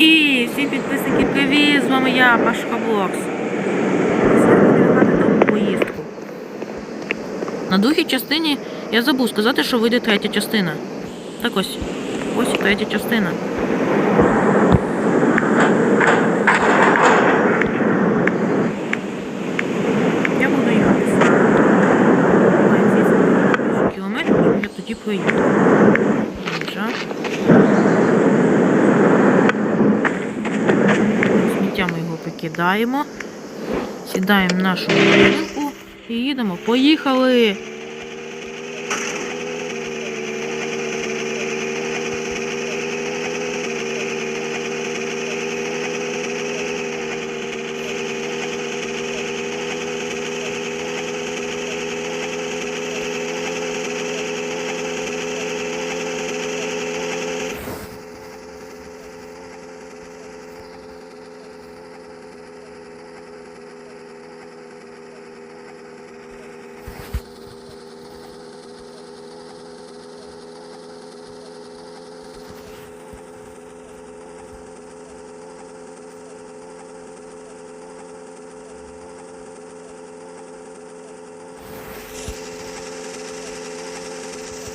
І всі підписники привіт! З вами я, Пашка Блокс. На другій частині я забув сказати, що вийде третя частина. Так ось. Ось і третя частина. Я буду їхати. сюди. Кілометрів я тоді проїду. Вже. Сміття ми Сідаємо в нашу машинку і їдемо. Поїхали!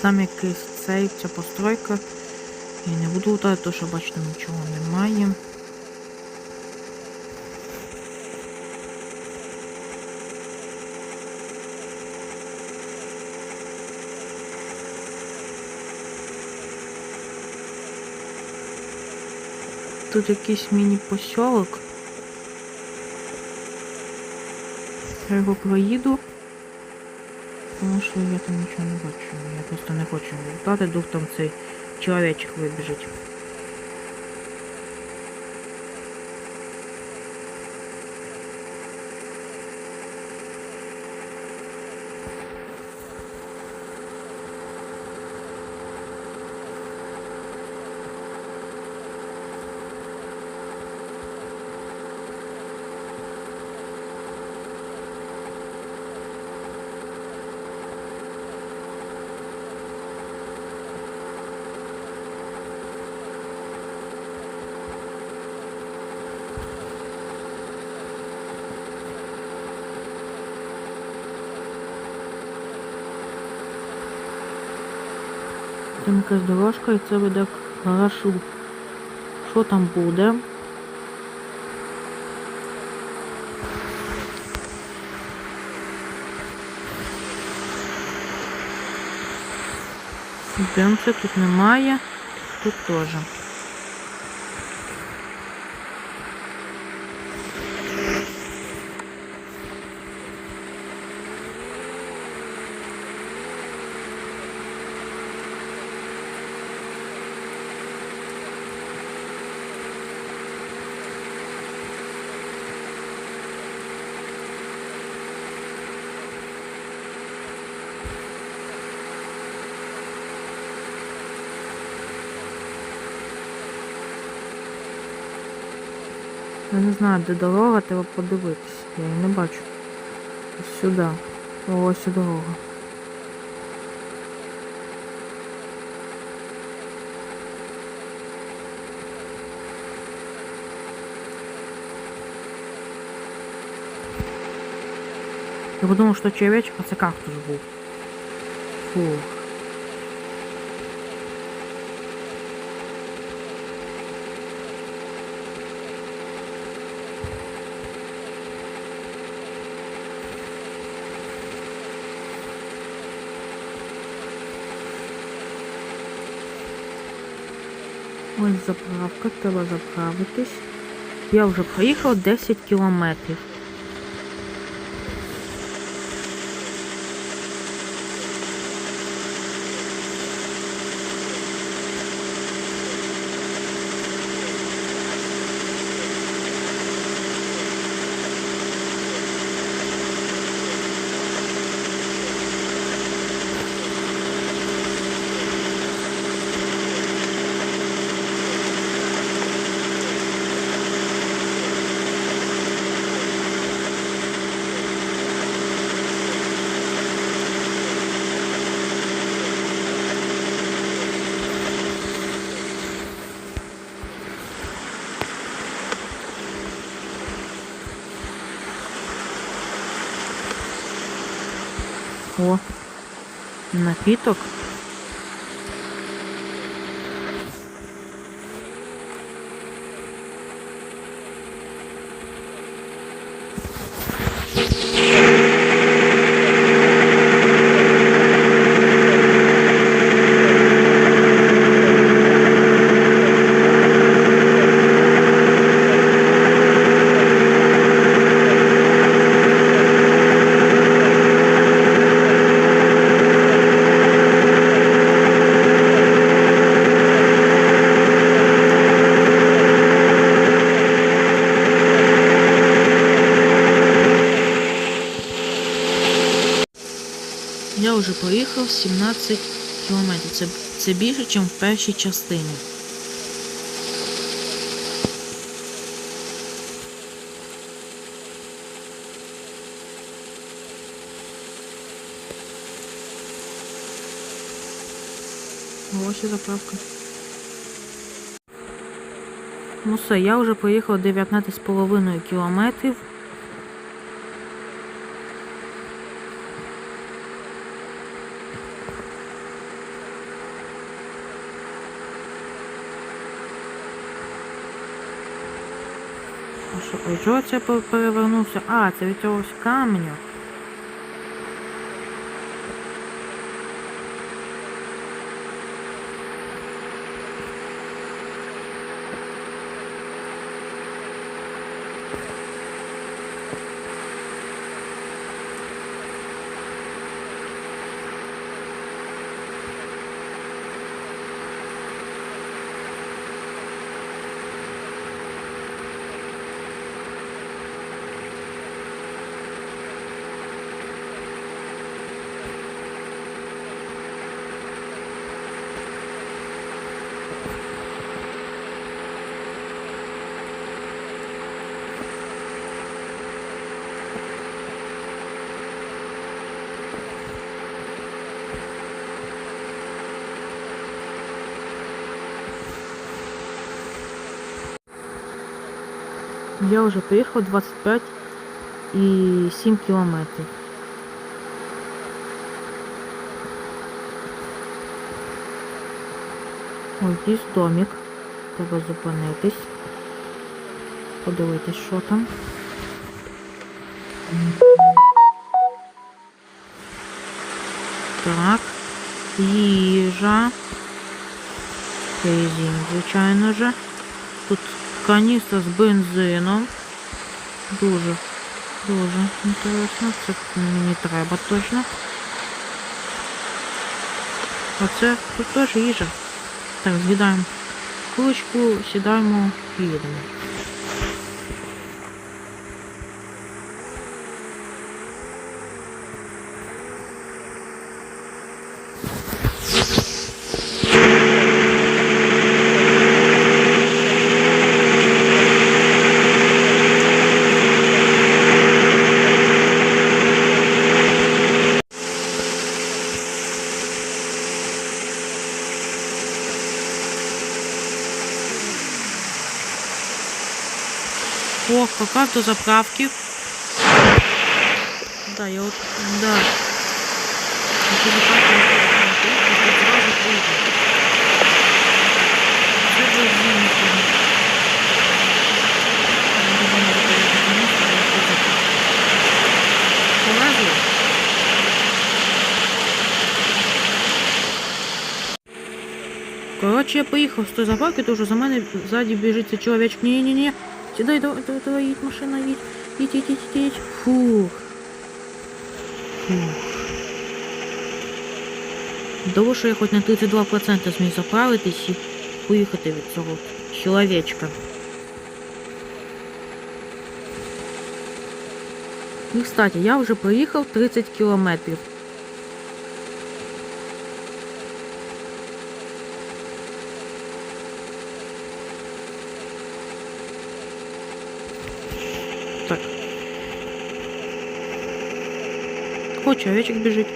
Там якийсь цей, ця постройка. Я не буду лутати, тому що бачите, нічого немає. Тут якийсь міні-посьолок. Я його проїду. Тому я там нічого не бачу. Я просто не хочу Дати дух там цей чоловічок вибіжить. Там якась дорожка і це веде к гаражу. Що там буде? Дивимося, тут немає, тут теж. Я не знаю, де дорога, треба подивитись. Я її не бачу. Ось сюди. Ось дорога. Я подумав, що червячка це кактус був. Фух. Ось заправка, треба заправитись. Я вже проїхав 10 кілометрів. Напіток. Я вже проїхав 17 кілометрів. Це, це більше, ніж в першій частині. Ось і заправка. Ну все, я вже проїхав 19,5 кілометрів. Що, чого це перевернувся? А, це від цього каменю. Я вже приїхав 25 і 7 кілометрів. Якийсь домик. Треба зупинитись. Подивитись, що там. Так. Їжа. Бензин, звичайно же. Тут каністра з бензином. Дуже, дуже інтересно. Це мені треба точно. А це тут теж їжа. Так, з'їдаємо кулочку, сідаємо і їдемо. О, как раз до заправки. Да, я вот, да. До заправки я тут сразу приеду. Це бензин, конечно. Я думаю, надо поехать на место, а я тут Полазил. Короче, я поїхав з тої заправки, тому що за мене ззаді біжить цей чоловічок. Ні-ні-ні. Сідай, давай, давай, давай, їдь, машина, їдь. Їдь, їдь, їдь, їдь. Фух. Фух. Того, що я хоч на 32% зміг заправитись і поїхати від цього чоловічка. І, кстати, я вже проїхав 30 кілометрів. О, чоловічок біжить.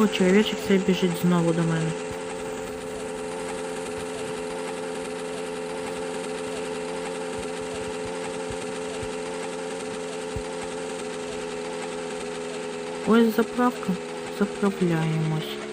О, чоловічок цей біжить знову до мене. Ось заправка. Заправляємось.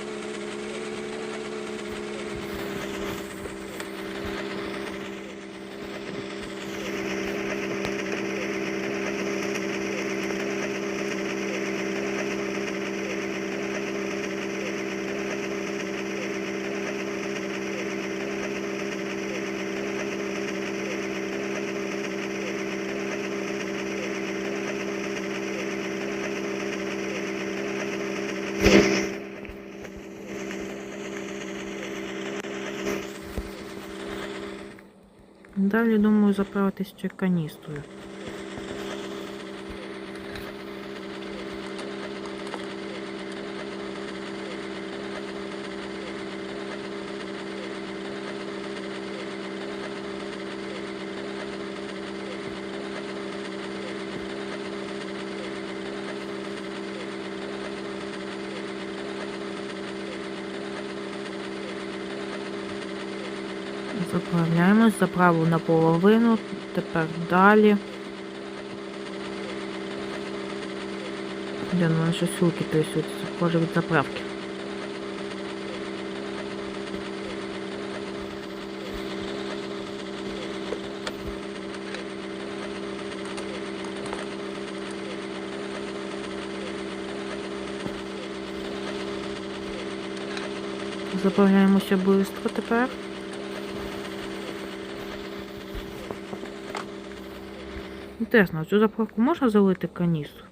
Далі думаю заправитись ще каністрою. Заправу наполовину, тепер далі. Де в мене щось руки трясуться, схоже від заправки. Заправляємося швидко тепер. Інтересно, цю заправку можна залити каністру?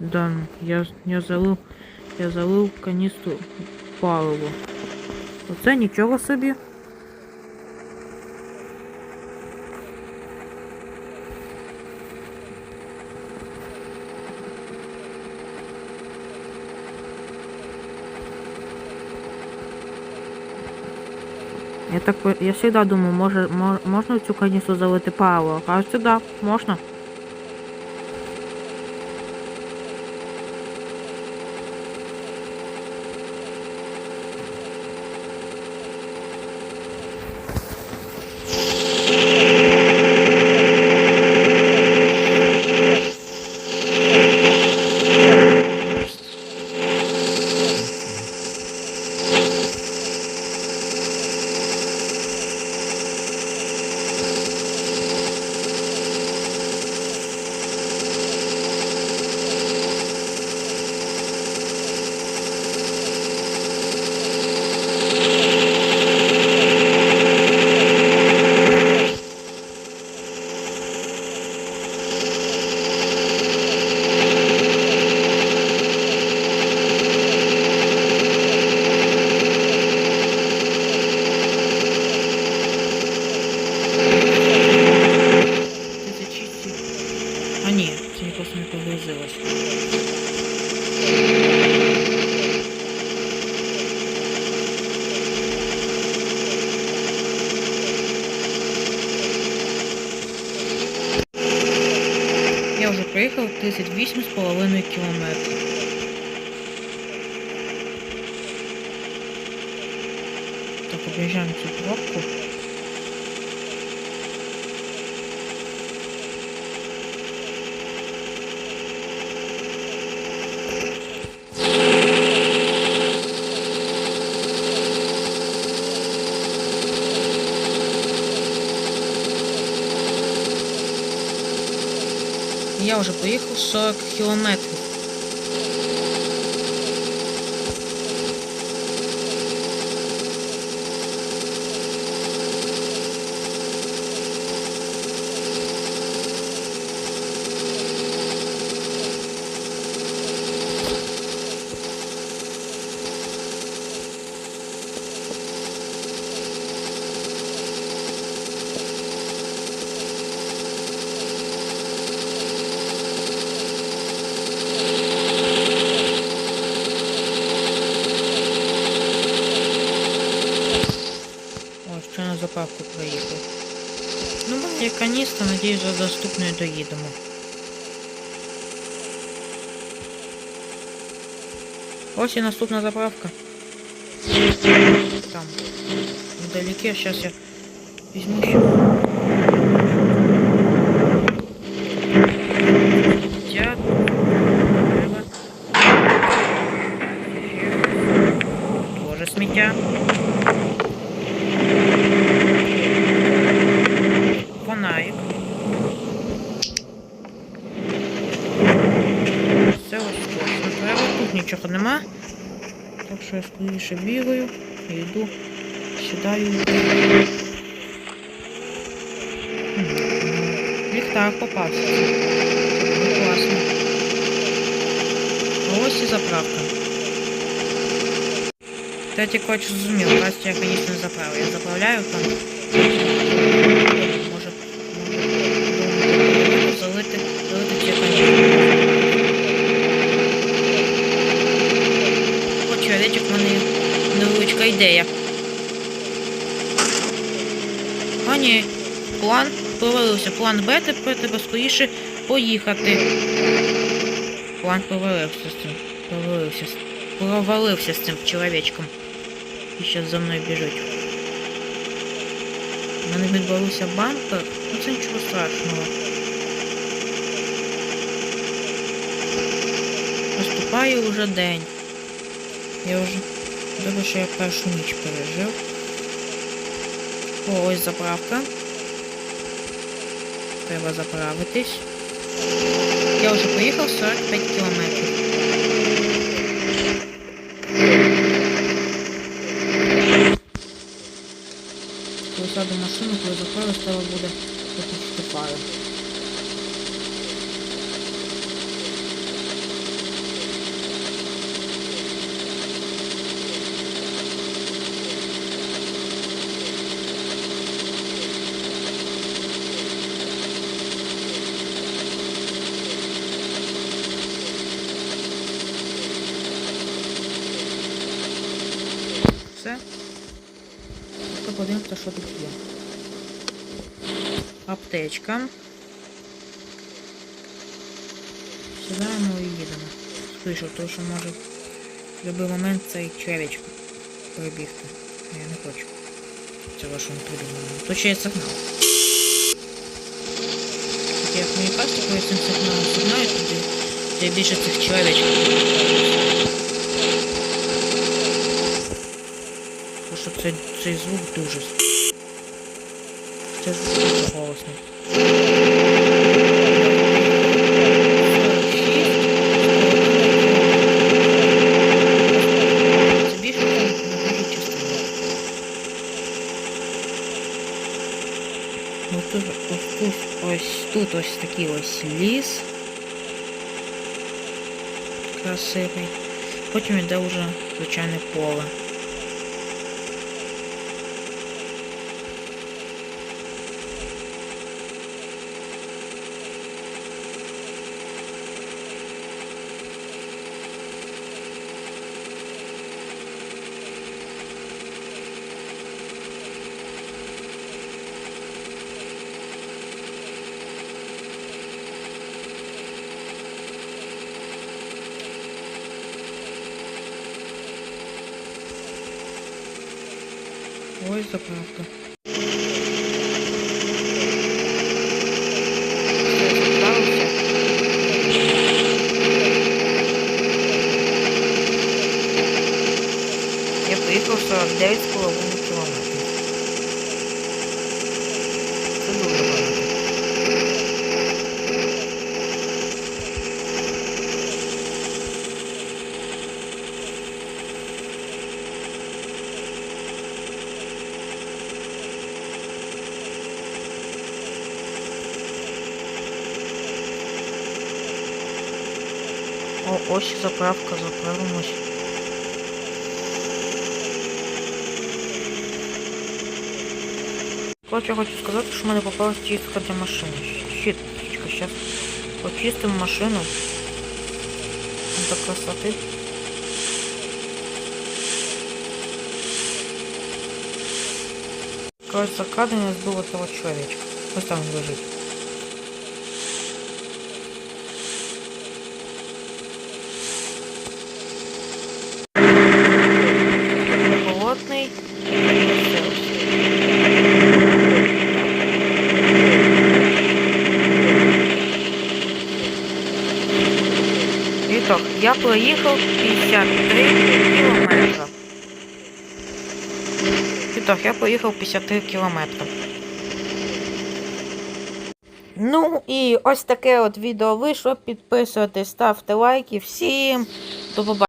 Да, я, я залив, я залив каністру паливо. Оце нічого собі. Я так я всегда думаю, може, мож, можна в цю каністру залити паливо? Кажуть, да, можна. Це чисті. А ні, це якось не погрузилось. Я вже проїхав 38,5 кілометрів. Так, об'їжджаємо цю пробку. Вже поїхав 40 кілометрів. є каністра, надіюсь, за доступною доїдемо. Ось і наступна заправка. Там. Вдалеке, сейчас я візьму ще. Я... Треба. Тоже сміття. Тут нічого нема. Так що я скоріше бігаю і йду, сідаю. М, Ліхтар попався. Ну, класно. А ось і заправка. Кстати, коч зрозумів, бачите, я, конечно, не заправив. Я заправляю там. Ідея. А план провалився. План Б тепер треба скоріше поїхати. План провалився з цим. Провалився. Провалився з цим чоловічком. І зараз за мною біжуть. У мене відбувався бампер. Ну це нічого страшного. Наступає уже день. Я вже добре, що я першу ніч пережив. О, ось заправка. Треба заправитись. Я вже поїхав 45 кілометрів. Коли сяду машину, коли заправлю, треба буде виключити фари. Все. Тепер подивимося, що тут є. Аптечка. Сідаємо і їдемо. Скоріше, тому що може в будь-який момент цей чоловічок перебігти. А я не хочу. Це вашому придумано. То ще є сигнал. Як мені кажуть, коли цим сигналом сигналять, тоді де більше цих чоловічків. Тому що цей, звук дуже. Це звук дуже голосний. Ось тут, ось тут ось такий ось ліс. Красивий. Потім йде вже звичайне поле. Ой, заправка. Я ось заправка, заправимось. Короче, я хочу сказати, що в мене попалась чистка для машини. Щіточка, зараз почистимо машину. До красоти. Короче, за кадром я сбил этого человечка. Пусть там лежит. Проїхав 53 кілометри. І так, я проїхав 53 кілометри. Ну і ось таке от відео вийшло. Підписуйтесь, ставте лайки. Всім до побачення.